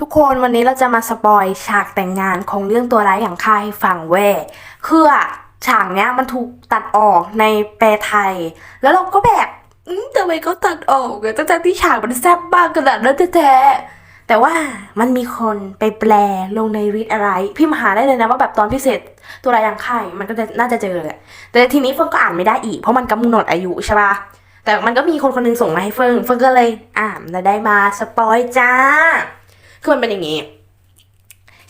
ทุกคนวันนี้เราจะมาสปอยฉากแต่งงานของเรื่องตัวร้ายอย่างค่ายฝั่งเว่คืออะฉากเนี้ยมันถูกตัดออกในแปลไทย แล้วเราก็แบบทำไมเขาตัดออกอะตั้งๆที่ฉากมันแซ่บมากขนาดนั้นแท้แต่ว่ามันมีคนไปแปลลงในรีดอะไรพี่มหาได้เลยนะว่าแบบตอนพิเศษตัวร้ายอย่างค่ายมันก็จะน่าจะเจอแหละแต่ทีนี้เฟิร์นก็อ่านไม่ได้อีกเพราะมันกำหนดอายุใช่ปะแต่มันก็มีคนคนหนึงส่งมาให้เฟิงเฟิงก็เลยอ่านแล้วได้มาสปอยจ้า คือมันเป็นอย่างนี้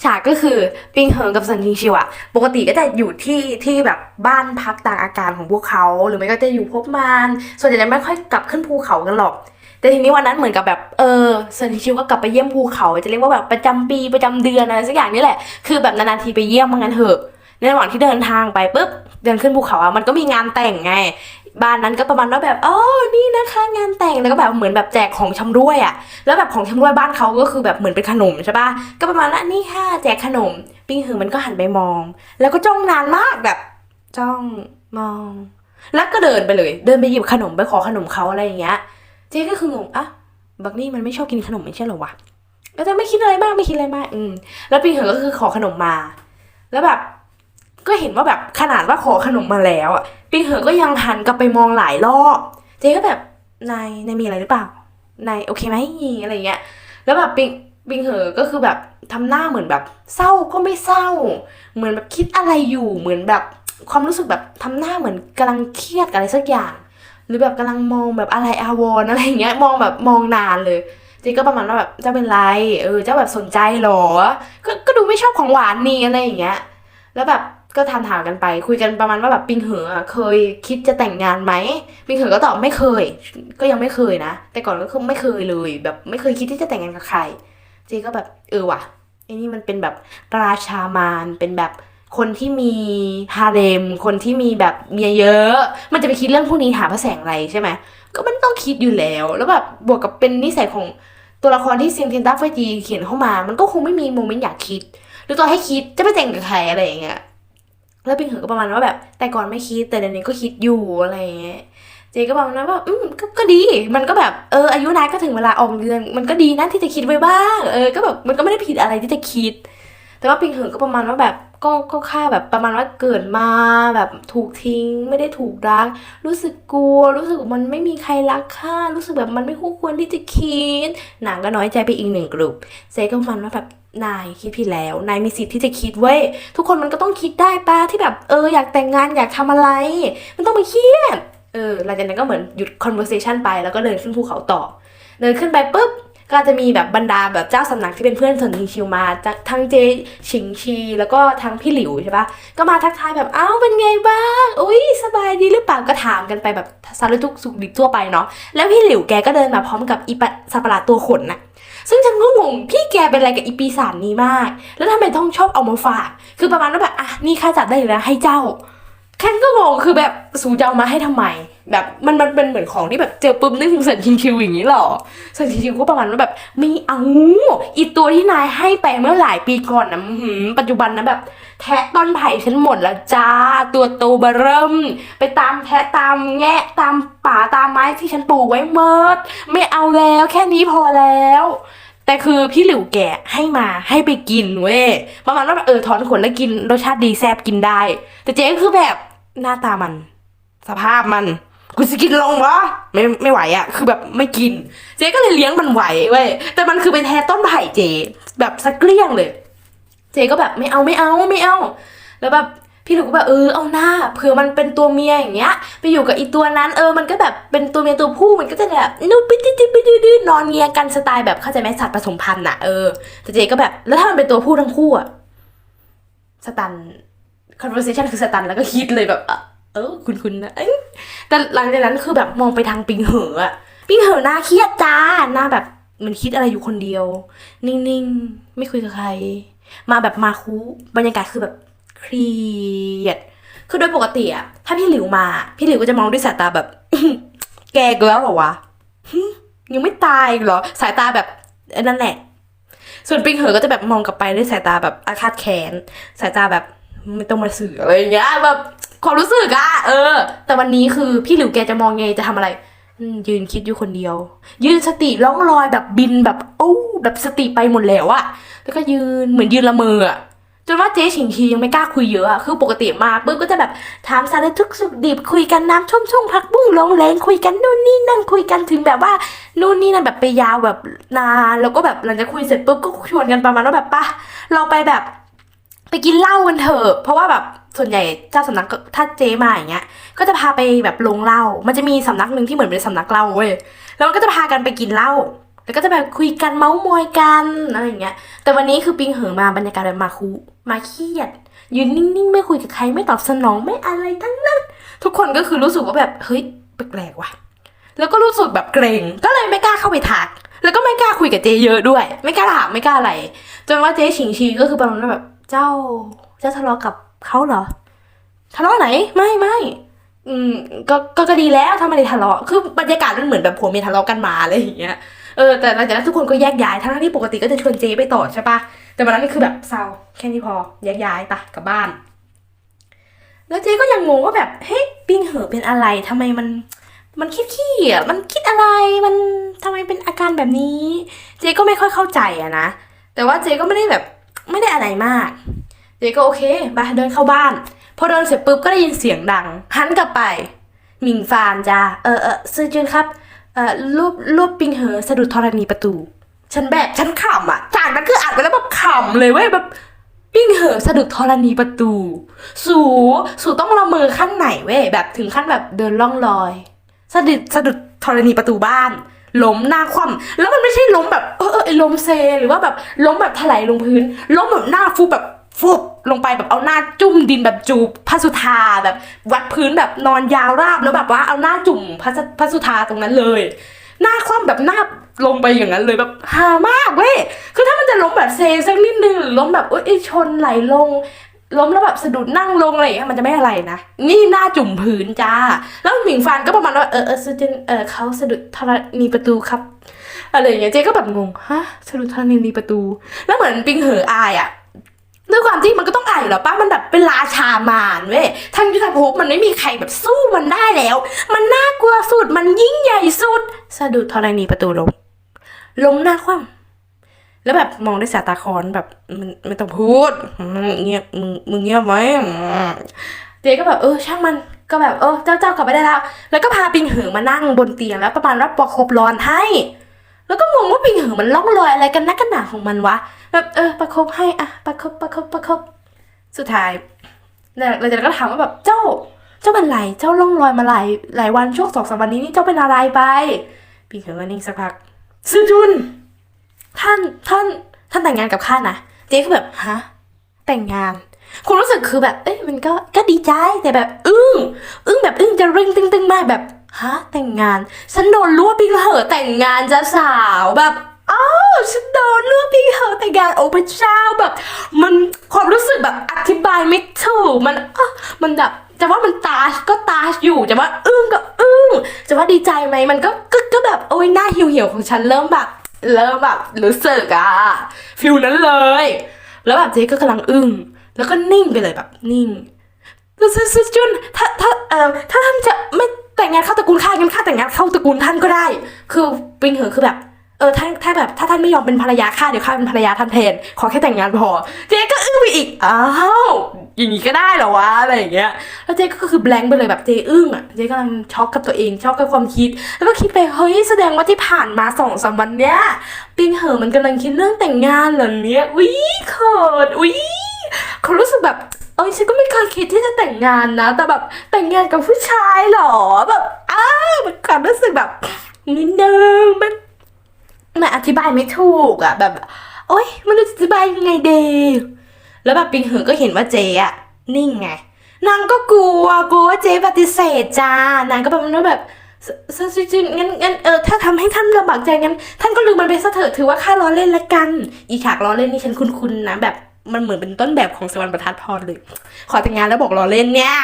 ฉากก็คือปิงเฮิงกับซันทิงชิวอะปกติก็จะอยู่ที่ที่แบบบ้านพักต่างอาการของพวกเขาหรือไม่ก็จะอยู่พบมานส่วนใหญ่จะไม่ค่อยกลับขึ้นภูเขากันหรอกแต่ทีนี้วันนั้นเหมือนกับแบบเออซันทิงชิวก็กลับไปเยี่ยมภูเขา จะเรียกว่าแบบประจำปีประจำเดือนอะไรสักอย่างนี่แหละ คือแบบนานๆทีไปเยี่ยมมันกันเถอะ ในระหว่างที่เดินทางไปปุ๊บเดินขึ้นภูเขาอะมันก็มีงานแต่งไง บ้านนั้นก็ประมาณว่าแบบอ๋อนี่นะคะงานแต่งแล้วก็แบบเหมือนแบบแจกของชำรวยอะแล้วแบบของชำรวยบ้านเขาก็คือแบบเหมือนเป็นขนมใช่ปะก็ประมาณว่านี่ค่ะแจกขนม ปิงหือมันก็หันไปมอง แล้วก็จ้องนานมากแบบ จ้องมอง แล้วก็เดินไปเลย เดินไปหยิบขนมไปขอขนมเขาอะไรอย่างเงี้ย เจ๊ก็คืองงอะบักนี่มันไม่ชอบกินขนมไม่ใช่หรอวะก็จะไม่คิดอะไรมากไม่คิดอะไรมาก อืม แล้วปิงหือก็คือขอขนมมา แล้วแบบ ก็เห็นว่าแบบขนาดว่าขอขนมมาแล้วอะ ปิงเหอก็ยังหันกลับไปมองหลายรอบ เจ๊ก็แบบนายนายมีอะไรหรือเปล่านายโอเคไหมอะไรเงี้ย แล้วแบบปิงปิงเหอก็คือแบบทำหน้าเหมือนแบบ เศร้าก็ไม่เศร้า เหมือนแบบคิดอะไรอยู่เหมือนแบบความรู้สึกแบบทำหน้าเหมือนกำลังเครียดอะไรสักอย่าง หรือแบบกำลังมองแบบอะไรอาวรอะไรเงี้ย มองแบบมองนานเลยเจ๊ก็ประมาณว่าแบบเจ้าเป็นไร เออเจ้าแบบสนใจหรอ ก็ก็ดูไม่ชอบของหวานนี่อะไรอย่างเงี้ย แล้วแบบ ก็ถามถามกันไป คุยกันประมาณว่าแบบปิงเหอเคยคิดจะแต่งงานไหมปิงเหอก็ตอบไม่เคย ก็ยังไม่เคยนะ แต่ก่อนก็คือไม่เคยเลย แบบไม่เคยคิดที่จะแต่งงานกับใครเจก็แบบเออว่ะไอ้นี่มันเป็นแบบราชามารเป็นแบบคนที่มีฮาเร็มคนที่มีแบบเมียเยอะ มันจะไปคิดเรื่องพวกนี้หาพระแสงอะไรใช่ไหมก็มันต้องคิดอยู่แล้ว แล้วแบบบวกกับเป็นนิสัยของตัวละครที่เซียงเทียนต้าเฟยจีเขียนเข้ามา มันก็คงไม่มีโมเมนต์อยากคิด หรือตอนให้คิดจะไปแต่งกับใครอะไรอย่างเงี้ย แล้วปิงเหอก็ประมาณว่าแบบ แต่ก่อนไม่คิดแต่เดี๋ยวนี้ก็คิดอยู่อะไรอย่างเงี้ยเจก็ประมาณว่า อืมก็ก็ดี มันก็แบบเอออายุนายก็ถึงเวลาออกเรือน มันก็ดีนะที่จะคิดไว้บ้างเออก็แบบมันก็ไม่ได้ผิดอะไรที่จะคิด แต่ว่าปิงเหอก็ประมาณว่าแบบก็ก็ค่าแบบประมาณว่าเกิดมาแบบถูกทิ้งไม่ได้ถูกรัก รู้สึกกลัว รู้สึกมันไม่มีใครรักค่ารู้สึกแบบมันไม่คู่ควรที่จะคิดหนังก็น้อยใจไปอีกหนึ่งกลุ่มเจก็มาณว่าแบบ นายคิดผิดแล้ว นายมีสิทธิ์ที่จะคิดเว้ย ทุกคนมันก็ต้องคิดได้ป้าที่แบบเอออยากแต่งงานอยากทำอะไร มันต้องไปเครียด เออหลังจากนั้นก็เหมือนหยุด conversation ไปแล้วก็เดินขึ้นภูเขาต่อ เดินขึ้นไปปุ๊บก็จะมีแบบบรรดาแบบเจ้าสำนักที่เป็นเพื่อนสนทิงชิวมาทั้งเจชิงชีแล้วก็ทั้งพี่หลิวใช่ปะก็มาทักทายแบบอ้าวเป็นไงบ้างอุ้ยสบายดีหรือเปล่าก็ถามกันไปแบบสารทุกสุขดิบทั่วไปเนาะแล้วพี่หลิวแกก็เดินมาพร้อมกับอีปสัปหลาดตัวขนน่ะ ซึ่งฉันก็งงพี่แกเป็นอะไรกับอีปีศาจนี้มาก แล้วทำไมต้องชอบเอามาฝาก คือประมาณว่าแบบอะนี่ข้าจับได้แล้วให้เจ้าแค่นก็งงคือแบบสูจะเอามาให้ทำไม แบบมันมันเป็นเหมือนของที่แบบเจอปุ๊บนึกถึงสันชิงคิวอย่างนี้หรอสันชิงคิวก็ประมาณว่าแบบไม่เอาอีตัวที่นายให้ไปเมื่อหลายปีก่อนนะปัจจุบันนะแบบ แทะต้นไผ่ฉันหมดแล้วจ้า ตัวโตเบเริ่ม ไปตามแทะตามแงะตามป่าตามไม้ที่ฉันปลูกไว้เมิดไม่เอาแล้วแค่นี้พอแล้ว แต่คือพี่หลิวแกะให้มาให้ไปกินเว้ยประมาณว่าแบบเออถอนขนแล้วกินรสชาติดีแซบกินได้ แต่เจ๊คือแบบหน้าตามัน สภาพมันกูจะกินลงวะไม่ไม่ไหวอะคือแบบไม่กิน เจ๊ก็เลยเลี้ยงมันไหวเว้ยแต่มันคือไปแทนต้นไผ่เจ๊แบบสักเกลี้ยงเลย เจ๊ก็แบบไม่เอาไม่เอาไม่เอา แล้วแบบ พี่หลิวก็แบบเออเอาหน้าเผื่อมันเป็นตัวเมียอย่างเงี้ย ไปอยู่กับอีตัวนั้นเออมันก็แบบเป็นตัวเมียตัวผู้มันก็จะแบบนุ๊บปิ๊ดปิ๊ดปิดดิ๊ดนอนเงียกันสไตล์แบบเข้าใจไหมสัตว์ผสมพันธุ์น่ะเออแต่เจ๊ก็แบบแล้วถ้ามันเป็นตัวผู้ทั้งคู่อะสตัน conversation คือสตันแล้วก็คิดเลยแบบเออคุณคุณนะแต่หลังจากนั้นคือแบบมองไปทางปิงเหออะปิงเหอหน้าเครียดจ้าหน้าแบบมันคิดอะไรอยู่คนเดียว นิ่งๆ ไม่คุยกับใคร มาแบบมาคูบรรยากาศคือแบบ เครียด คือโดยปกติอะถ้าพี่หลิวมา พี่หลิวก็จะมองด้วยสายตาแบบ แกกแล้วเหรอวะยังไม่ตายเหรอ สายตาแบบนั่นแหละ ส่วนปิงเหอก็จะแบบมองกลับไปด้วยสายตาแบบอาฆาตแค้นสายตาแบบไม่ต้องมาสื่ออะไรอย่างเงี้ยแบบความรู้สึกอะเออ แต่วันนี้คือพี่หลิวแกจะมองไงจะทำอะไรยืนคิดอยู่คนเดียว ยืนสติล่องลอยแบบบินแบบโอ้แบบสติไปหมดแล้วอะแล้วก็ยืนเหมือนยืนละเมออะ จนว่าเจ๊ฉิงคียังไม่กล้าคุยเยอะอะคือปกติมาปุ๊บก็จะแบบถามสารทุกสุขดิบคุยกันน้ำท่มช่วงพักบุ้งลงแรงคุยกันนู่นนี่นั่นคุยกันถึงแบบว่านู่นนี่นั่นแบบไปยาวแบบนานแล้วก็แบบหลังจากคุยเสร็จปุ๊บก็ชวนกันประมาณว่าแบบป่ะเราไปแบบไปกินเหล้ากันเถอะเพราะว่าแบบส่วนใหญ่เจ้าสำนักถ้าเจ๊มาอย่างเงี้ย ก็จะพาไปแบบลงเหล้ามันจะมีสำนักหนึ่งที่เหมือนเป็นสำนักเหล้าเว้ยแล้วมันก็จะพากันไปกินเหล้าแล้วก็จะแบบคุยกันเมาส์มอยกันอะไรอย่างเงี้ยแต่วันนี้คือปิงเหอมาบรรยากาศแบบมาคุมาเครียดยืนนิ่งๆ ไม่คุยกับใครไม่ตอบสนองไม่อะไรทั้งนั้น ทุกคนก็คือรู้สึกว่าแบบเฮ้ยแปลกๆว่ะ แล้วก็รู้สึกแบบเกรงก็เลยไม่กล้าเข้าไปทัก แล้วก็ไม่กล้าคุยกับเจเยอะด้วย ไม่กล้าถามไม่กล้าอะไรจนว่าเจ๊ฉิงชีก็คือประมาณว่าแบบเจ้าเจ้าทะเลาะกับเขาเหรอทะเลาะไหนไม่ไม่อืมก็ก็ก็ดีแล้วถ้าไมได้ทะเลาะคือบรรยากาศมันเหมือนแบบผัวเมียทะเลาะกันมาอะไรอย่างเงี้ยเออแต่หลังจากนั้นทุกคนก็แยกย้ายทั้งที่ปกติก็จะชวนเจไปต่อใช่ปะ แต่วันนั้นนี่คือแบบเศร้าแค่นี้พอแยกย้ายปะกลับบ้าน แล้วเจ๊ก็ยังงงว่าแบบเฮ้ยปิงเหอเป็นอะไรทำไมมัน มันคิดขี้อะมันคิดอะไรมันทำไมเป็นอาการแบบนี้ เจ๊ก็ไม่ค่อยเข้าใจอะนะแต่ว่าเจ๊ก็ไม่ได้แบบไม่ได้อะไรมาก เจ๊ก็โอเคไปเดินเข้าบ้าน พอเดินเสร็จปุ๊บก็ได้ยินเสียงดังหันกลับไปหมิงฟานจ้าเออเออซื้อจนครับเอ่อรูปรูปปิงเหอสะดุดธรณีประตู ฉันแบบฉันขำอะ จากนั้นคืออ่านไปแล้วแบบขำเลยเว้ยแบบปิ้งเหอะสะดุดธรณีประตู สูสูต้องละเมอขั้นไหนเว้ยแบบถึงขั้นแบบเดินล่องลอย สะดุดสะดุดธรณีประตูบ้านล้มหน้าคว่ำแล้วมันไม่ใช่ล้มแบบเออเออไอ้ล้มเซ หรือว่าแบบล้มแบบถลายลงพื้น ล้มแบบหน้าฟุบแบบฟุบลงไปแบบเอาหน้าจุ่มดินแบบจูบพระสุธาแบบวัดพื้นแบบนอนยาวราบแล้วแบบว่าเอาหน้าจุ่มพระพระสุธาตรงนั้นเลย หน้าคว่ำแบบหน้าลงไปอย่างนั้นเลยแบบฮามากเว้ยคือถ้ามันจะล้มแบบเซสักนิดนึงหรือล้มแบบเอ้ยชนไหลลงล้มแล้วแบบสะดุดนั่งลงอะไรอย่างเงี้ยมันจะไม่อะไรนะ นี่หน้าจุ่มพื้นจ้า แล้วหมิงฟานก็ประมาณว่าเออเออซูจินเออเขาสะดุดธรณีประตูครับอะไรอย่างเงี้ยเจ๊ก็แบบงงฮะสะดุดธรณีประตู แล้วเหมือนปิงเหออายอะ ด้วยความที่มันก็ต้องอายอยู่แล้วป้ามันแบบเป็นราชามารเว้ยทั้งยุทธภพมันไม่มีใครแบบสู้มันได้แล้ว มันน่ากลัวสุด มันยิ่งใหญ่สุด สะดุดธรณีประตูลงล้มหน้าคว่ำแล้วแบบมองด้วยสายตาคอนแบบมันไม่ต้องพูดเงียบมึงมึงเงียบไว้เจ๊ก็แบบเออช่างมันก็แบบเออเจ้าเจ้ากลับไปได้แล้ว แล้วก็พาปิงเหอมานั่งบนเตียงแล้วประมาณว่าประคบร้อนให้ แล้วก็งงว่าปิงเหอมันล่องลอยอะไรกันนักกันหนาของมันวะแบบเออประคบให้อะประคบประคบประคบสุดท้ายเนี่ยเราจะก็ถามว่าแบบเจ้า เจ้าเป็นไรเจ้าล่องลอยมาหลายหลายวันช่วงสองสามวันนี้นี่เจ้าเป็นอะไรไปปิงเหอก็นิ่งสักพักซือจุนท่านท่านท่านแต่งงานกับข้านะเจ๊ก็แบบฮะแต่งงานความรู้สึกคือแบบเอ้ยมันก็ก็ดีใจแต่แบบ อึ้งอึ้งแบบอึ้งจะรึงตึงตึงมากแบบ ฮะแต่งงาน ฉันโดนรู้ว่าพี่เหอแต่งงานจ้ะสาวแบบอ้าวฉันโดนรู้ว่าพี่เหอแต่งงานโอ้พระเจ้าแบบ มันความรู้สึกแบบอธิบายไม่ถูกมันอะมันแบบจะว่ามันตาชก็ตาชอยู่จะว่าอึ้งก็อึ้งจะว่าดีใจไหมมันก็ก็ก็แบบโอ้ยหน้าเหี่ยวเหี่ยวๆของฉันเริ่มแบบ เริ่มแบบรู้สึกอะฟิลนั้นเลย แล้วแบบเจ๊ก็กำลังอึ้งแล้วก็นิ่งไปเลยแบบนิ่งแล้วซุซุจุนถ้าถ้าเอ่อถ้าท่านจะไม่ กูลข้างั้นข้าแต่งงานเข้าตระกูลท่านก็ได้ คือปิงเหอคือแบบเออถ้าถ้าแบบถ้าท่านไม่ยอมเป็นภรรยาข้าเดี๋ยวข้าเป็นภรรยาท่านแทนขอแค่แต่งงานพอ เจ๊ก็อึ้งไปอีกอ้าวอย่างนี้ก็ได้เหรอวะอะไรอย่างเงี้ยแล้วเจ๊ก็คือแบงค์ไปเลยแบบเจ๊อึ้งอะเจ๊กำลังช็อกกับตัวเองช็อกกับความคิด แล้วก็คิดไปเฮ้ยแสดงว่าที่ผ่านมาสองสามวันเนี้ยปิงเหอมันกำลังคิดเรื่องแต่งงานเหรอเนี่ยอุ้ยเขินอุ้ยเขารู้สึกแบบ เอ้ยฉันก็ไม่เคยคิดที่จะแต่งงานนะ แต่แบบแต่งงานกับผู้ชายหรอแบบอ้าวมันความรู้สึกแบบนิดนึงมันมันอธิบายไม่ถูกอะแบบ โอ๊ยมันจะอธิบายยังไงดีแล้วแบบปิงเหอก็เห็นว่าเจ๊อะนิ่งไงนางก็กลัวกลัวว่าเจ๊ปฏิเสธจ้านางก็แบบนั้นแบบสสสจริงงั้นงั้นเออถ้าทำให้ท่านลำบากใจงั้น ท่านก็ลืมมันไปซะเถอะถือว่าข้าล้อเล่นละกัน อีฉากล้อเล่นนี่ฉันคุ้นๆนะแบบ มันเหมือนเป็นต้นแบบของสวรรค์ประทัดพรเลย ขอแต่งงานแล้วบอกล้อเล่นเนี่ย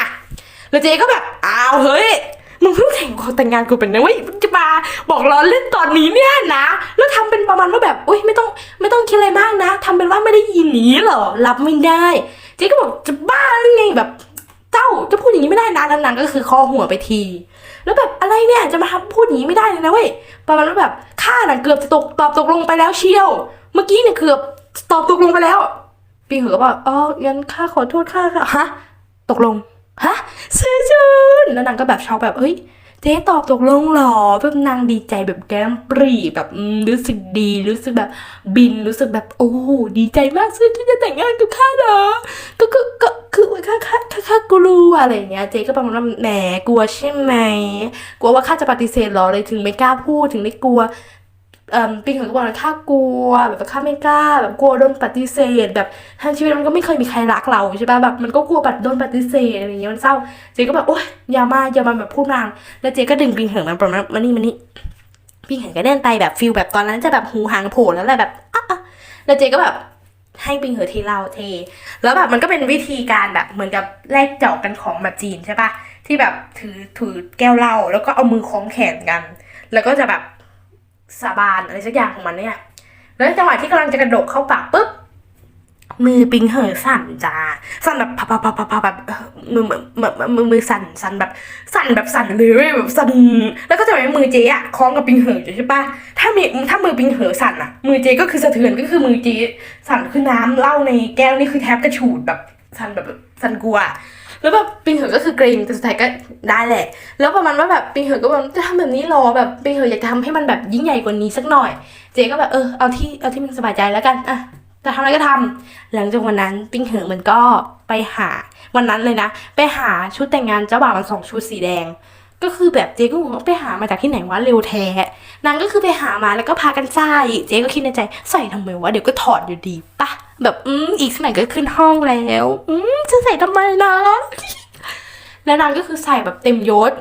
แล้วเจ๊ก็แบบ อ้าวเฮ้ย มึงเพิ่งแต่งขอแต่งงานกูเป็นนะเว้ยจะมาบอกล้อเล่นตอนนี้เนี่ยนะ แล้วทำเป็นประมาณว่าแบบ อุ้ยไม่ต้องไม่ต้องคิดอะไรมากนะทำเป็นว่าไม่ได้ยินหนีเหรอ รับไม่ได้ เจ๊ก็บอกจะบ้าหรือไงแบบเจ้าจะพูดอย่างนี้ไม่ได้นะนางๆก็คือคอหัวไปที แล้วแบบอะไรเนี่ยจะมาพูดอย่างนี้ไม่ได้เลยนะเว้ยประมาณว่าแบบข้าน่ะเกือบจะตกตอบตกลงไปแล้วเชียว เมื่อกี้เนี่ยเกือบตอบตกลงไปแล้ว ปิงเหอก็บอกอ๋องั้นข้าขอโทษข้าค่ะฮะตกลงฮะซื่อชื่นแล้วนางก็แบบช็อกแบบเฮ้ยเจ๊ตอบตกลงหรอแบบนางดีใจแบบแก้มปรีแบบรู้สึกดีรู้สึกแบบบินรู้สึกแบบโอ้ดีใจมากซึ่งที่จะแต่งงานกับข้าเหรอก็ก็ก็คือว่าข้าข้าข้าข้ากลัวอะไรเงี้ยเจ๊ก็ประมาณว่าแหมกลัวใช่ไหมกลัวว่าข้าจะปฏิเสธหรอเลยถึงไม่กล้าพูดถึงได้กลัว ปิงเหอก็บอกว่าข้ากลัวแบบข้าไม่กล้า แบบกลัวโดนปฏิเสธ แบบทั้งชีวิตมันก็ไม่เคยมีใครรักเราใช่ป่ะแบบมันก็กลัวแบบโดนปฏิเสธอะไรอย่างเงี้ยมันเศร้าเจ๊ก็แบบโอ๊ยอย่ามาอย่ามาแบบพูดนางแล้วเจ๊ก็ดึงปิงเหิงมาประมาณมานี่มานี่ปิงเหิงก็เดินไปแบบฟิลแบบตอนนั้นจะแบบหูหางโผล่แล้วแหละแบบอะแล้วเจ๊ก็แบบให้ปิงเหิงเทเหล้าเท แล้วแบบมันก็เป็นวิธีการแบบเหมือนกับแลกเจาะกันของแบบจีนใช่ปะที่แบบถือถือแก้วเหล้าแล้วก็เอามือคล้องแขนกัน แล้วก็จะแบบ สาบานอะไรสักอย่างของมันเนี่ย แล้วจังหวะที่กำลังจะกระโดดเข้าปากปุ๊บมือปิงเหอสั่นจ้าสั่นแบบพับพับพับพับแบบเอ่อมือมือมือมือมือสั่นสั่นแบบสั่นแบบสั่นเลยแบบสั่นแล้วก็จะเป็นมือเจ๊อะคล้องกับปิงเหออยู่ใช่ปะถ้ามีถ้ามือปิงเหอสั่นอะมือเจ๊ก็คือสะเทือนก็คือมือเจ๊สั่นคือน้ำเหล้าในแก้วนี่คือแทบกระฉูดแบบสั่นแบบสั่นกลัว แล้วแบบปิงเหินก็คือเกรงแต่สุดท้ายก็ได้แหละ แล้วประมาณว่าแบบปิงเหินก็แบบจะทำแบบนี้หรอแบบปิงเหินอยากจะทำให้มันแบบยิ่งใหญ่กว่านี้สักหน่อย เจ๊ก็แบบเออเอาที่เอาที่มึงสบายใจแล้วกันอะจะทำอะไรก็ทำหลังจากวันนั้นปิงเหินมันก็ไปหาวันนั้นเลยนะ ไปหาชุดแต่งงานเจ้าบ่าวมันสองชุดสีแดง ก็คือแบบเจ๊ก็งงว่าไปหามาจากที่ไหนวะเร็วแท้นางก็คือไปหามาแล้วก็พากันใส่เจ๊ก็คิดในใจใส่ทำไมวะเดี๋ยวก็ถอดอยู่ดีปะแบบอืมอีกสมัยก็ขึ้นห้องแล้ว อืมจะใส่ทำไมนะแล้วนางก็คือใส่แบบเต็มยศ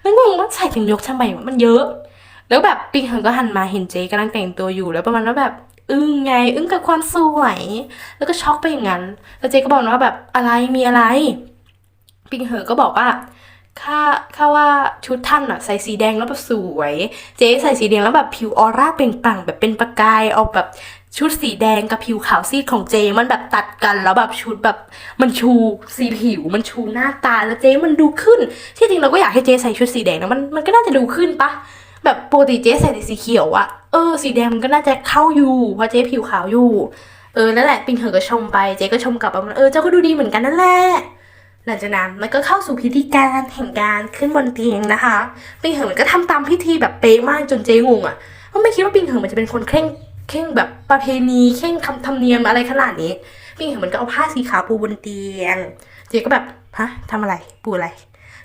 แล้วงงว่าใส่เต็มยศทำไมวะมันเยอะ แล้วแบบปิงเหิงก็หันมาเห็นเจ๊กำลังแต่งตัวอยู่แล้วประมาณว่าแบบอึ้งไงอึ้งกับความสวย แล้วก็ช็อกไปอย่างนั้น แล้วเจ๊ก็บอกว่าแบบอะไรมีอะไร ปิงเหอก็บอกว่า ข้าข้าว่าชุดท่านอะใส่สีแดงแล้วแบบสวย เจ๊ใส่สีแดงแล้วแบบผิวออร่าเปล่งปลั่งแบบเป็นประกายออกแบบชุดสีแดงกับผิวขาวซีดของเจ มันแบบตัดกันแล้วแบบชุดแบบมันชูสีผิว มันชูหน้าตาแล้วเจมันดูขึ้น ที่จริงเราก็อยากให้เจใส่ชุดสีแดงนะมันมันก็น่าจะดูขึ้นปะแบบปกติเจใส่แต่สีเขียวอะเออสีแดงมันก็น่าจะเข้าอยู่เพราะเจผิวขาวอยู่ เออนั่นแหละปิงเหอก็ชมไปเจก็ชมกลับว่าเออเจ้าก็ดูดีเหมือนกันนั่นแหละ หลังจากนั้นมันก็เข้าสู่พิธีการแห่งการขึ้นบนเตียงนะคะปิงเหอมันก็ทำตามพิธีแบบเป๊ะมากจนเจ๊งงอะเพาไม่คิดว่าปิงเหอมันจะเป็นคนเคร่งเคร่งแบบประเพณีเคร่งคำธรรมเนียมอะไรขนาดนี้ปิงเหอมันก็เอาผ้าสีขาวปูบนเตียง เจ๊ก็แบบฮะทำอะไรปูอะไร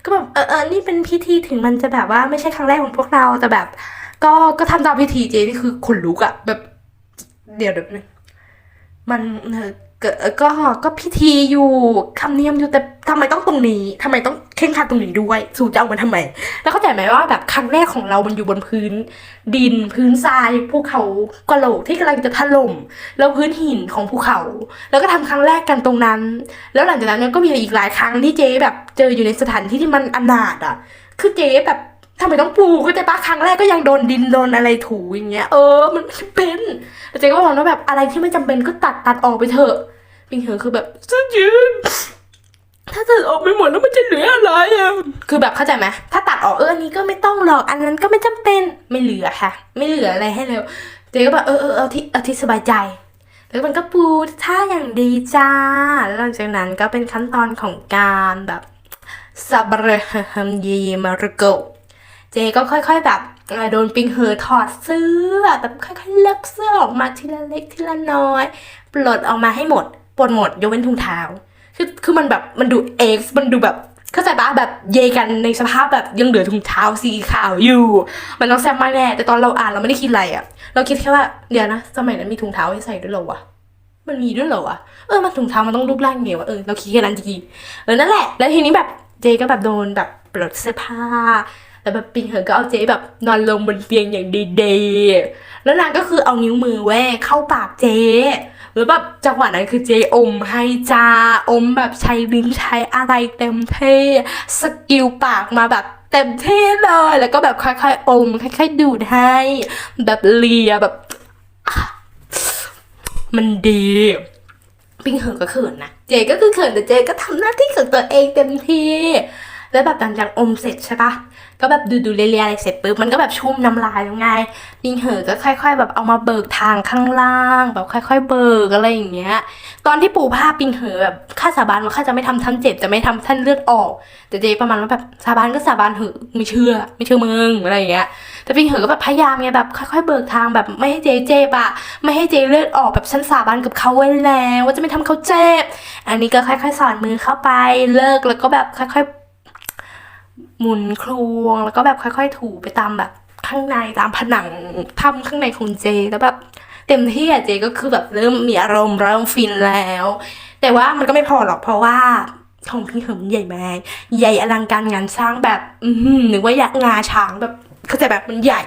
ก็แบบเออเออนี่เป็นพิธีถึงมันจะแบบว่าไม่ใช่ครั้งแรกของพวกเราแต่แบบ ก็ก็ทำตามพิธีเจ๊นี่คือขนลุกอะแบบเดี๋ยวเดี๋ยวมัน ก็ก็พิธีอยู่คำเนียมอยู่แต่ทำไมต้องตรงนี้ทำไมต้องเข่งครัดตรงนี้ด้วย สูจะเอามาทำไม แล้วเข้าใจไหมว่าแบบครั้งแรกของเรามันอยู่บนพื้น ดินพื้นทรายภูเขากะโหลกที่กำลังจะถล่มแล้วพื้นหินของภูเขา แล้วก็ทำครั้งแรกกันตรงนั้น แล้วหลังจากนั้นมันก็มีอีกหลายครั้งที่เจ๊แบบเจออยู่ในสถานที่ที่มันอนาถอะ คือเจ๊แบบ ทำไมต้องปูก็ใจปะครั้งแรกก็ยังโดนดินโดนอะไรถูอย่างเงี้ย เออ มันไม่เป็นแต่เจ๊ก็บอกว่าแบบอะไรที่ไม่จำเป็นก็ตัดตัดออกไปเถอะปิงเหอคือแบบจะยืนถ้าตัดออกไปหมดแล้วมันจะเหลืออะไรอะคือแบบเข้าใจไหมถ้าตัดออกเอออันนี้ก็ไม่ต้องหรอกอันนั้นก็ไม่จำเป็นไม่เหลือค่ะ ไม่เหลืออะไรให้แล้วเจ๊ก็แบบเออเออเอาที่เอาที่สบายใจแล้วมันก็ปูท่าอย่างดีจ้า แล้วหลังจากนั้นก็เป็นขั้นตอนของการแบบสับเรฮัมยีมารุโก เจก็ค่อย ๆ แบบโดนปิงเหอถอดเสื้อแบบค่อยๆเลิกเสื้อออกมาทีละเล็กทีละน้อย ปลดออกมาให้หมดปลดหมดยกเว้นถุงเท้าคือคือมันแบบมันดูเอ็กซ์มันดูแบบเข้าใจปะแบบเยกันในสภาพแบบยังเหลือถุงเท้าสีขาวอยู่ มันต้องแซ่บมาแน่แต่ตอนเราอ่านเราไม่ได้คิดอะไรอะเราคิดแค่ว่าเดี๋ยวนะสมัยนั้นมีถุงเท้าให้ใส่ด้วยเหรอวะมันมีด้วยเหรอวะเออมันถุงเท้ามันต้องรูปร่างไงวะเออเราคิดแค่นั้นจริงๆเออนั่นแหละแล้วทีนี้แบบเจก็แบบโดนแบบปลดเสื้อผ้า แล้วแบบปิงเหอก็เอาเจ๊แบบนอนลงบนเตียงอย่างดีๆ แล้วนางก็คือเอานิ้วมือแหวกเข้าปากเจ๊แล้วแบบจังหวะนั้นคือเจอมให้จ้าอมแบบใช้ลิ้นใช้อะไรเต็มเท่สกิลปากมาแบบเต็มเท่เลย แล้วก็แบบค่อยๆอมค่อยๆดูดให้ แบบเลียแบบ มันดีปิงเหอก็เขินนะเจก็คือเขินแต่เจก็ทำหน้าที่ของตัวเองเต็มที่แแล้วแบบหลังจากอมเสร็จใช่ปะ ก็แบบดูดูๆเลียๆอะไรเสร็จปุ๊บมันก็แบบชุ่มน้ำลายแล้วไงปิงเหอก็ค่อย ๆ แบบเอามาเบิกทางข้างล่าง แบบค่อย ๆ เบิกอะไรอย่างเงี้ย ตอนที่ปู่ผ้าปิงเหอแบบข้าสาบานว่าข้าจะไม่ทำท่านเจ็บจะไม่ทำท่านเลือดออก แต่เจประมาณว่าแบบสาบานก็สาบานเหอไม่เชื่อ ไม่เชื่อมึงอะไรอย่างเงี้ยแต่ปิงเหอก็แบบพยายามไงแบบค่อย ๆ เบิกทางแบบไม่ให้เจเจ็บอะไม่ให้เจเลือดออกแบบฉันสาบานกับเขาไว้แล้วว่าจะไม่ทำเขาเจ็บอันนี้ก็ค่อย ๆ สอนมือเข้าไปเลิกแล้วก็แบบค่อย ๆ หมุนคลวงแล้วก็แบบค่อย ๆ ถูไปตามแบบข้างในตามผนังถ้ำข้างในของเจ แล้วแบบเต็มที่อะเจก็คือแบบเริ่มมีอารมณ์เริ่มฟินแล้ว แต่ว่ามันก็ไม่พอหรอกเพราะว่าของพี่เหิมใหญ่มากใหญ่อลังการงานสร้างแบบ อือหือนึกว่ายักงาช้างแบบเข้าใจแบบมันใหญ่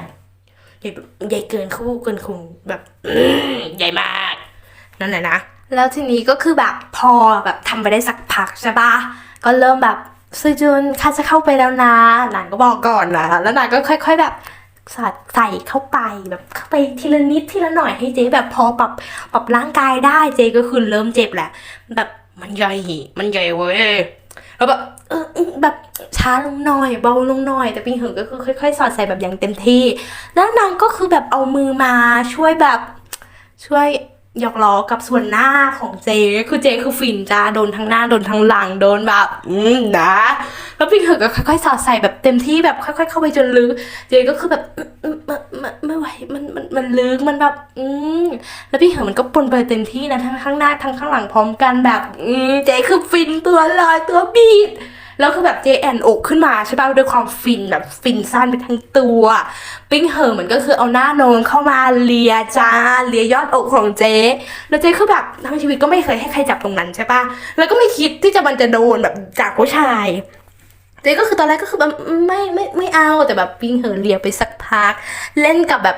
ใหญ่ใหญ่เกินคู่เกินคงแบบใหญ่มาก นั่นแหละนะ แล้วทีนี้ก็คือแบบพอแบบทำไปได้สักพักใช่ปะก็เริ่มแบบ ซือจุนข้าจะเข้าไปแล้วนะนางก็บอกก่อนนะแล้วนางก็ค่อย ๆแบบใส่ใส่เข้าไปแบบเข้าไปทีละนิดทีละหน่อยให้เจ๊แบบพอปรับปรับร่างกายได้เจ๊ก็คือเริ่มเจ็บแหละ แบบมันใหญ่มันใหญ่เว้ยแล้วแบบเออแบบช้าลงหน่อยเบาลงหน่อย แต่ปิงเหิงก็คือค่อย ๆ สอดใส่แบบอย่างเต็มที่ แล้วนางก็คือแบบเอามือมาช่วยแบบช่วย หยอกล้อกับส่วนหน้าของเจ คือเจคือฟินจ้าโดนทั้งหน้าโดนทั้งหลังโดนแบบ อืมนะ แล้วปิงเหิงก็ค่อยๆสอดใส่แบบเต็มที่แบบค่อย ๆ เข้าไปจนลึก เจก็คือแบบมอืมไม่ไม่ไหวมันมันมันลึกมันแบบ อืมแล้วพี่เหิงมันก็ปนไปเต็มที่นะทั้งข้างหน้าทั้งข้างหลังพร้อมกันแบบ อืมเจคือฟินตัวลอยตัวบีด แล้วคือแบบเจแอนอกขึ้นมาใช่ป่ะด้วยความฟินแบบฟินซ่านไปทั้งตัว ปิ้งเหิงมันก็คือเอาหน้าโนงเข้ามาเลียจ้าเลียยอดอกของเจแล้วเจคือแบบทั้งชีวิตก็ไม่เคยให้ใครจับตรงนั้นใช่ป่ะแล้วก็ไม่คิดที่จะมันจะโดนแบบจากผู้ชายเจ๊ก็คือตอนแรกก็คือแบบไม่ไม่ไม่เอาแต่แบบปิ้งเหินเลียไปสักพัก เล่นกับแบบ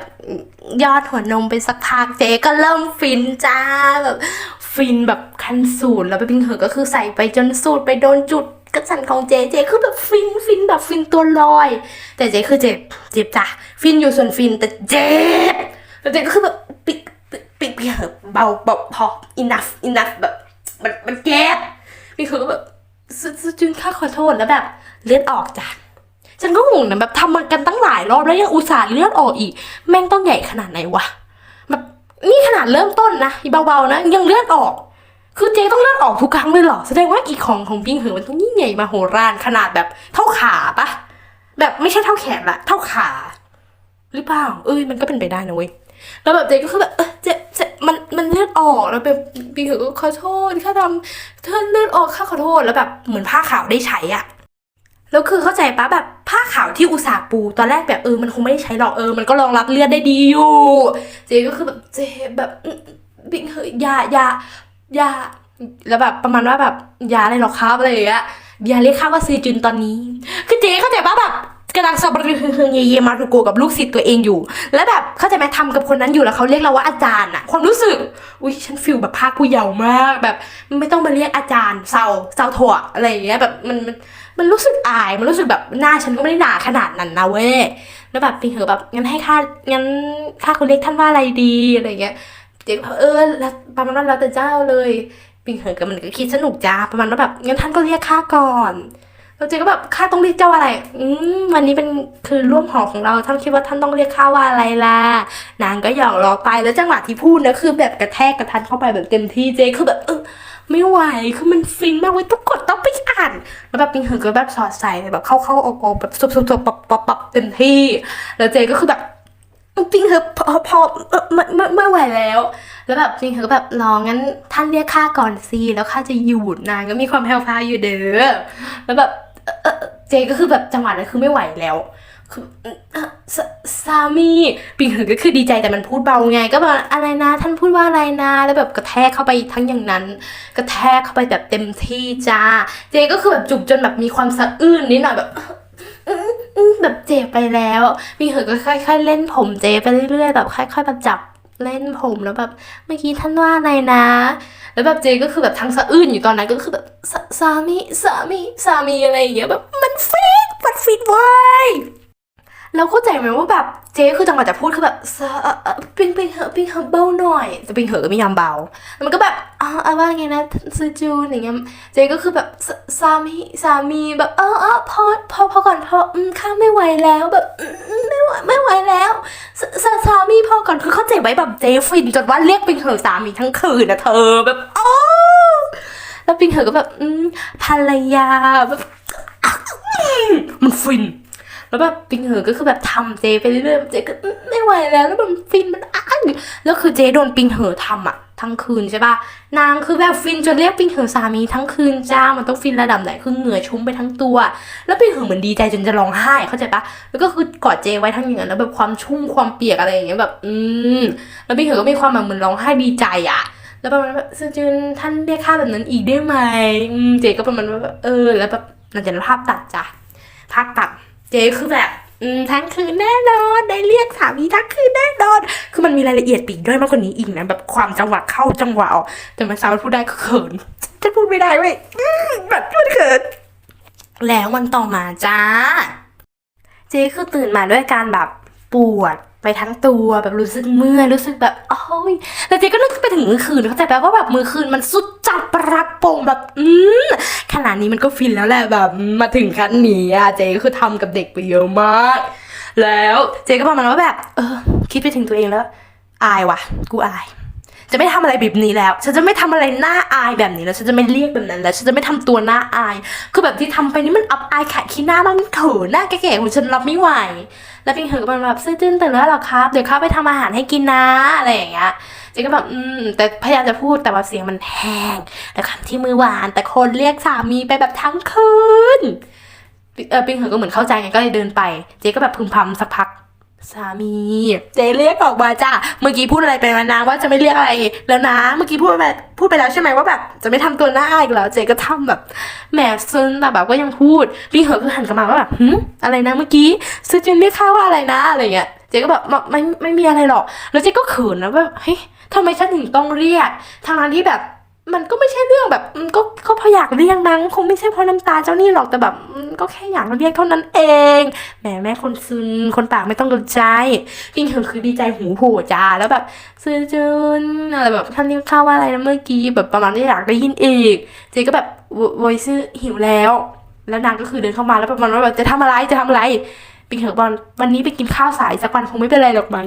ยอดหัวนมไปสักพักเจ๊ก็เริ่มฟินจ้าแบบฟินแบบขั้นสูตรแล้วไปิ้งเหินก็คือใส่ไปจนสูตรไปโดนจุด กระสันของเจเจคือแบบฟินฟินแบบฟินตัวลอย แต่เจคือเจ็บเจ็บจ้ะฟินอยู่ส่วนฟินแต่เจ็บแล้วเจก็คือแบบปิดปิดปิดปิดเหินเบาเบาพอ enough enough แบบมันมันเจ็บพี่คือก็แบบจุนข้าขอโทษแล้วแบบเลือดออกจ้ะฉันก็งงนะแบบทำมันกันตั้งหลายรอบแล้วยังอุตส่าห์เลือดออกอีก แม่งต้องใหญ่ขนาดไหนวะแบบนี่ขนาดเริ่มต้นนะเบาๆนะยังเลือดออก คือเจ๊ต้องเลือดออกทุกครั้งเลยเหรอ แสดงว่าอีของของปิงเหอมันต้องยิ่งใหญ่มาโหฬารขนาดแบบเท่าขาปะแบบไม่ใช่เท่าแขนละเท่าขา หรือเปล่า เอ้ยมันก็เป็นไปได้นะเว้ยแล้วแบบเจ๊ก็คือแบบเออเจ๊เจ๊มันมันเลือดออกแล้วแบบปีเหอก็ขอโทษข้าทำเธอเลือดออกข้าขอโทษแล้วแบบเหมือนผ้าขาวได้ใช้อะแล้วคือเข้าใจปะแบบผ้าขาวที่อุตส่าห์ปู ตอนแรกแบบเออมันคงไม่ได้ใช้หรอกเออมันก็รองรับเลือดได้ดีอยู่ เจ๊ก็คือแบบเจ๊แบบปิงเหออยาอยา ยาแล้วแบบประมาณว่าแบบยาอะไรหรอครับอะไรอย่างเงี้ยยาเรียกข้าว่าซีจุนตอนนี้ คือเจ๊เข้าใจปะแบบกำลังสับรือเฮงเยเยมารุโกกับลูกศิษย์ตัวเองอยู่ แล้วแบบเข้าใจไหมทำกับคนนั้นอยู่แล้วเขาเรียกเราว่าอาจารย์อะความรู้สึก อุ้ยฉันฟิลแบบภาคผู้เยาว์มากแบบไม่ต้องมาเรียกอาจารย์เซาเซาถั่วอะไรอย่างเงี้ยแบบมันมันมันรู้สึกอายมันรู้สึกแบบหน้าฉันก็ไม่ได้หนาขนาดนั้นนะเว้ยแล้วแบบปีเหอแบบงั้นให้ค่างั้นค่าเขาเรียกท่านว่าอะไรดีอะไรอย่างเงี้ย เจ๊ก็แบบเออแล้วประมาณว่าแล้วแต่เจ้าเลยปิงเหอะกับมันก็คิดสนุกจ้าประมาณว่าแบบงั้นท่านก็เรียกค่าก่อนแล้วเจ๊ก็แบบค่าต้องเรียกเจ้าอะไร อืมวันนี้เป็นคืนร่วมหอของเราท่านคิดว่าท่านต้องเรียกค่าว่าอะไรล่ะนางก็หยอกล้อไปแล้วจังหวะที่พูดนะคือแบบกระแทกกระทันเข้าไปแบบเต็มที่เจ๊คือแบบเออไม่ไหว คือมันฟินมากเว้ยทุกคนต้องไปอ่าน แล้วแบบปิงเหอะก็แบบสอดใส่แบบเข้าเข้าออกออกแบบซุบซุบซุบปับปับปับเต็มที่ แล้วเจก็คือแบบ ปิงเหอพอพอไม่ไม่ไม่ไหวแล้ว แล้วแบบปิงเหอก็แบบรองงั้นท่านเรียกข้าก่อนสิแล้วข้าจะหยุดนางก็มีความแผ่วพาอยู่เด้อแล้วแบบเออเจก็คือแบบจังหวะนั้นคือไม่ไหวแล้วคือสสามีปิงเหอก็คือดีใจแต่มันพูดเบาไง ก็แบบอะไรนะ ท่านพูดว่าอะไรนะ แล้วแบบกระแทกเข้าไปทั้งอย่างนั้น กระแทกเข้าไปแบบเต็มที่จ้า เจก็คือแบบจุกจนแบบมีความสะอื้นนิดหน่อยแบบ แบบเจ็บไปแล้วปิงเหอก็ค่อยๆเล่นผมเจไปเรื่อยๆแบบค่อยๆแบบจับเล่นผมแล้วแบบเมื่อกี้ท่านว่าอะไรนะ แล้วแบบเจก็คือแบบทั้งสะอื้นอยู่ตอนนั้นก็คือแบบสสามีสามีสามีอะไรอย่างเงี้ยแบบมันฟิตมันฟิตเว้ย แล้วเข้าใจไหมว่าแบบเจ๊คือจังหวะจะพูดคือแบบเออเออปิงปิงเหอะปิงเหอะเบาหน่อยแต่ปิงเหอะก็ไม่ยอมเบาแล้วมันก็แบบอ๋อเอาว่าไงนะซูจูนอย่างเงี้ยเจ๊ก็คือแบบสามีสามีแบบเออเออพอพอพอก่อนพออืมข้าไม่ไหวแล้วแบบไม่ไหวไม่ไหวแล้วสสามีพอก่อนคือเข้าเจ็บไว้แบบเจ๊ฟินจนว่าเรียกป็นเหอะสามีทั้งคืนนะเธอแบบโอ้แล้วปิงเหอะก็แบบอืมภรรยาแบบมันฟิน แล้วแบบปิงเหอก็คือแบบทำเจไปเรื่อยๆเจก็ไม่ไหวแล้ว แล้วมันฟินมันอ้างแล้วคือเจโดนปิงเหอะทำอะทั้งคืนใช่ปะนางคือแบบฟินจนเรียกปิงเหอสามีทั้งคืนจ้ามันต้องฟินระดับไหนคือเหงื่อชุ่มไปทั้งตัว แล้วปิงเหอเหมือนดีใจจนจะร้องไห้เข้าใจปะแล้วก็คือกอดเจไว้ทั้งอย่างนั้นแล้วแบบความชุ่มความเปียกอะไรอย่างเงี้ยแบบอืมแล้วปิงเหอก็มีความแบบเหมือนร้องไห้ดีใจอะแล้วประมาณแบบซือจุนท่านเรียกข้าแบบนั้นอีกได้ไหมเจก็ประมาณว่าเออ แล้วแบบหลังจากนั้นภาพตัดจ้ะภาคตัด เจคือแบบทั้งคืนแน่นอนได้เรียกสามีทั้งคืนแน่นอน คือมันมีรายละเอียดปีกย้อยมากกว่านี้อีกนะแบบความจังหวะเข้าจังหวะออกแต่มันสามารถพูดได้ก็เขินจะพูดไม่ได้เว้ยแบบมันเขินแล้ววันต่อมาจ้า เจคือตื่นมาด้วยการแบบปวด ไปทั้งตัวแบบรู้สึกเมื่อยรู้สึกแบบโอ้ยแล้วเจ๊ก็นึกไปถึงมือคืนเข้าใจแปลว่าแบบมือคืนมันสุดจัดประโป่งแบบ อืมขนาดนี้มันก็ฟินแล้วแหละแบบมาถึงขั้นนี้อะเจ๊ก็คือทำกับเด็กไปเยอะมาก แล้วเจ๊ก็ประมาณว่าแบบ เออ คิดไปถึงตัวเองแล้ว อายว่ะกูอาย จะไม่ทำอะไรแบบนี้แล้ว ฉันจะไม่ทำอะไรหน้าอายแบบนี้แล้ว ฉันจะไม่เรียกแบบนั้นแล้ว ฉันจะไม่ทำตัวหน้าอาย คือแบบที่ทำไปนี่มันอับอายขายขี้หน้ามากมันเขินหน้าแก่ๆของฉันรับไม่ไหว แล้วปิงเหอะก็แบบซื้อตื้นตื่นแล้วหรอครับ เดี๋ยวข้าไปทำอาหารให้กินนะอะไรอย่างเงี้ยเจ๊ก็แบบอืม แต่พยายามจะพูดแต่ว่าเสียงมันแห้งแต่คำที่มือหวาน แต่คนเรียกสามีไปแบบทั้งคืนเออปิงเหอะก็เหมือนเข้าใจไงก็เลยเดินไป เจ๊ก็แบบพึมพำสักพัก สามี เจเรียกออกมาจ้ะเมื่อกี้พูดอะไรไปมานะว่าจะไม่เรียกอะไรแล้วนะ เมื่อกี้พูดไปพูดไปแล้วใช่ไหมว่าแบบจะไม่ทำตัวหน้าอายอีกแล้ว เจก็ทำแบบแหมซึนแต่แบบก็ยังพูดปิงเหอก็หันกลับมาว่าแบบหึอะไรนะเมื่อกี้ซื้อจินเรียกข้าว่าอะไรนะอะไรเงี้ยเจก็แบบไม่ไม่มีอะไรหรอก แล้วเจก็เขินนะแบบเฮ้ยทำไมฉันถึงต้องเรียกทางนั้นที่แบบ มันก็ไม่ใช่เรื่องแบบมก็ก็เพราะอยากเรียกนังคงไม่ใช่เพราะน้ำตาเจ้านี่หรอกแต่แบบก็แค่อยากเรียกเท่านั้นเองแหมแม่คนซึนคนปากไม่ต้องกระใจพิงเหิงคือดีใจหูโผจ้าแล้วแบบซื้อจุนอะไรแบบท่านเรียกข้าวว่าอะไรนะเมื่อกี้แบบประมาณที่อยากได้ยินอีกเจก็แบบโวยซื้อหิวแล้ว แล้วนางก็คือเดินเข้ามาแล้วประมาณว่าแบบจะทำอะไรจะทำอะไรปิงเหิงบอลวันนี้ไปกินข้าวสายสักวันคงไม่เป็นไรหรอกมั้ง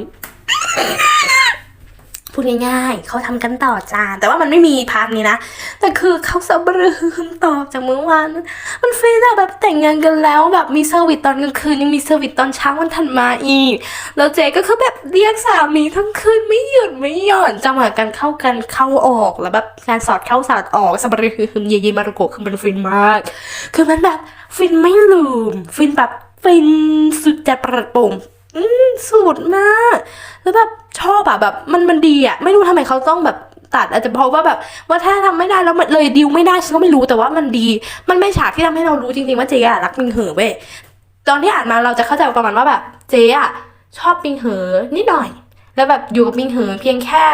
พูดง่ายๆเขาทำกันต่อจาน แต่ว่ามันไม่มีพาร์ทนี้นะ แต่คือเขาสับรืมตอบจากเมื่อวาน มันเฟีลแบบแต่งงานกันแล้วแบบมีเซอร์วิสตอนกลางคืนยังมีเซอร์วิสตอนเช้าวันถัดมาอีก แล้วเจก็คือแบบเรียกสามีทั้งคืนไม่หยุดไม่หย่อนจังหวะการเข้ากันเข้าออกแล้วแบบการสอดเข้าสอดออกสับรืมเยเยมารุโกะคือมันฟินมาก คือมันแบบฟินไม่ลืม ฟินแบบฟินสุดจัดประโปรง อืมสุดมาก แล้วแบบชอบอะแบบ มันมันดีอะไม่รู้ทำไมเขาต้องแบบตัดอาจจะเพราะว่าแบบว่าถ้าทำไม่ได้แล้วมันเลยดิวไม่ได้ฉันก็ไม่รู้แต่ว่ามันดี มันไม่ฉากที่ทำให้เรารู้จริงๆว่าเจ๊อะรักมิงเหอเว้ยตอนที่อ่านมาเราจะเข้าใจประมาณว่าแบบเจ๊อะชอบมิงเหอนิดหน่อย แล้วแบบอยู่กับมิงเหอเพียงแค่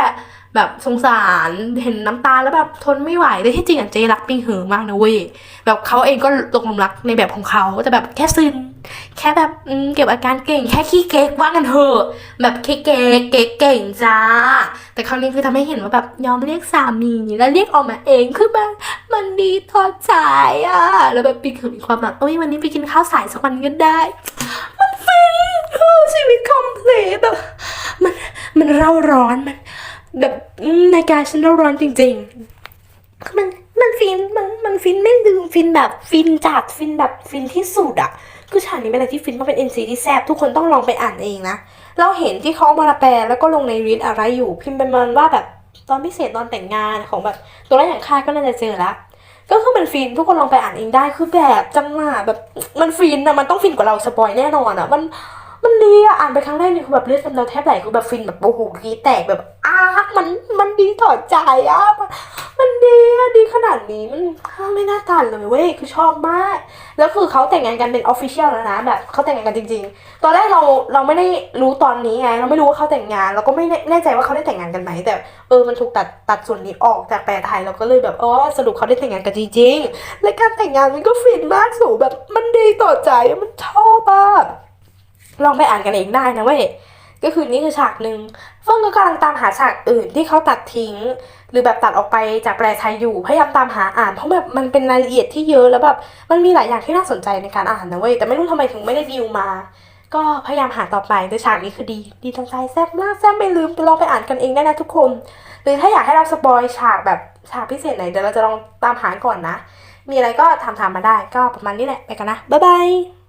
แบบสงสารเห็นน้ำตาแล้วแบบทนไม่ไหวแต่ที่จริงอะเจ๊รักมิงเหอมากนะเว้ยแบบเขาเองก็ตกหลุมรักในแบบของเขาแต่แบบแค่ซึนแค่แบบเก็บอาการเก่ง แค่ขี้เก๊กว่ากันเถอะแบบเก๊กเก๊กเก่งจ้า แต่ครั้งนี้คือทำให้เห็นว่าแบบยอมเรียกสามีแล้วเรียกออกมาเองคือแบบมันดีทอดใจอะแล้วแบบปีคือมีความแบบเอ้ยวันนี้ไปกินข้าวสายสักวันก็ได้มันฟินชีวิตคอมเพลตแบบมันมันเร่าร้อนมัน แบบในการฉันร้อนจริงๆคือมันมันฟินมันมันฟินไม่ลืมฟินแบบฟินจัดฟินแบบฟินที่สุดอะคือฉากนี้เป็นอะไรที่ฟินมากเป็น NC ที่แซ่บทุกคนต้องลองไปอ่านเองนะเราเห็นที่เขาเอามาแปลแล้วก็ลงในรีดอะไรอยู่ พิมพ์เป็นมันว่าแบบตอนพิเศษตอนแต่งงานของแบบตัวแรกอย่างค่ายก็น่าจะเจอละก็คือมันฟินทุกคนลองไปอ่านเองได้คือแบบจังหวะแบบมันฟินอะมันต้องฟินกว่าเราสปอยแน่นอนอะมัน มันดีอะอ่านไปครั้งแรกนี่คือแบบเลือดกำเดาแทบไหลคือแบบฟินแบบโอ้โหกรีดแตกแบบอ้ามันมันดีต่อใจอะมันมันดีอะดีขนาดนี้มันไม่น่าตันเลยเว้ยคือชอบมาก แล้วคือเขาแต่งงานกันเป็นออฟฟิเชียลแล้วนะแบบเขาแต่งงานกันจริง ๆ ตอนแรกเราเราไม่ได้รู้ตอนนี้ไงเราไม่รู้ว่าเขาแต่งงานเราก็ไม่แน่แน่ใจว่าเขาได้แต่งงานกันไหมแต่เออมันถูกตัดตัดส่วนนี้ออกจากแปลไทยเราก็เลยแบบอ๋อสรุปเขาได้แต่งงานกันจริง ๆ และการแต่งงานมันก็ฟินมากสูแบบมันดีต่อใจมันชอบอะ ลองไปอ่านกันเองได้นะเว้ยก็คือนี่คือฉากหนึ่งเฟิ่งก็กำลังตามหาฉากอื่นที่เขาตัดทิ้ง หรือแบบตัดออกไปจากแปลไทยอยู่พยายามตามหาอ่าน เพราะแบบมันเป็นรายละเอียดที่เยอะแล้วแบบมันมีหลายอย่างที่น่าสนใจในการอ่านนะเว้ยแต่ไม่รู้ทำไมถึงไม่ได้ดิวมา ก็พยายามหาต่อไปแต่ฉากนี้คือดี ดีจังใจแซ่บมากแซ่บไม่ลืมไปลองไปอ่านกันเองได้นะทุกคน หรือถ้าอยากให้เราสปอยฉากแบบฉากพิเศษไหนเดี๋ยวเราจะลองตามหาก่อนนะ มีอะไรก็ถามๆมาได้ก็ประมาณนี้แหละไปกันนะบ๊ายบาย